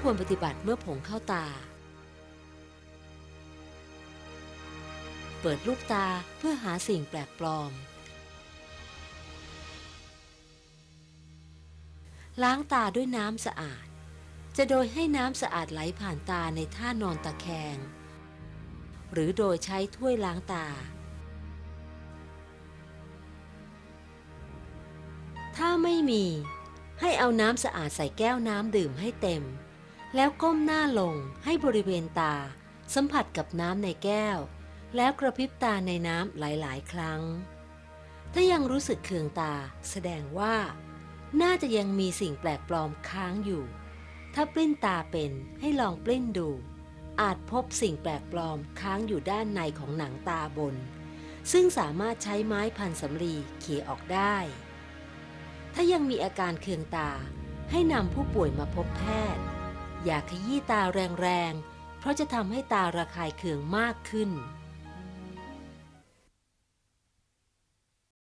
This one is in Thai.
ควรปฏิบัติเมื่อผงเข้าตา เปิดลูกตาเพื่อหาสิ่งแปลกปลอม ล้างตาด้วยน้ำสะอาด จะโดยให้น้ำสะอาดไหลผ่านตาในท่านอนตะแคง หรือโดยใช้ถ้วยล้างตา ถ้าไม่มีให้เอาน้ำสะอาดใส่แก้วน้ำดื่มให้เต็ม แล้วก้มหน้าลงให้บริเวณตา สัมผัสกับน้ำในแก้ว แล้วกระพริบตาในน้ำหลาย ๆ ครั้ง ถ้ายังรู้สึกเคืองตาแสดงว่า น่าจะยังมีสิ่งแปลกปลอมค้างอยู่ ถ้าปลิ้นตาเป็นให้ลองปลิ้นดู อาจพบสิ่งแปลกปลอมค้างอยู่ด้านในของหนังตาบน ซึ่งสามารถใช้ไม้พันสำลีเขี่ยออกได้ ถ้ายังมีอาการเคืองตาให้นำผู้ป่วยมาพบแพทย์ อย่าขยี้ตาแรงๆ เพราะจะทำให้ตาระคายเคืองมากขึ้น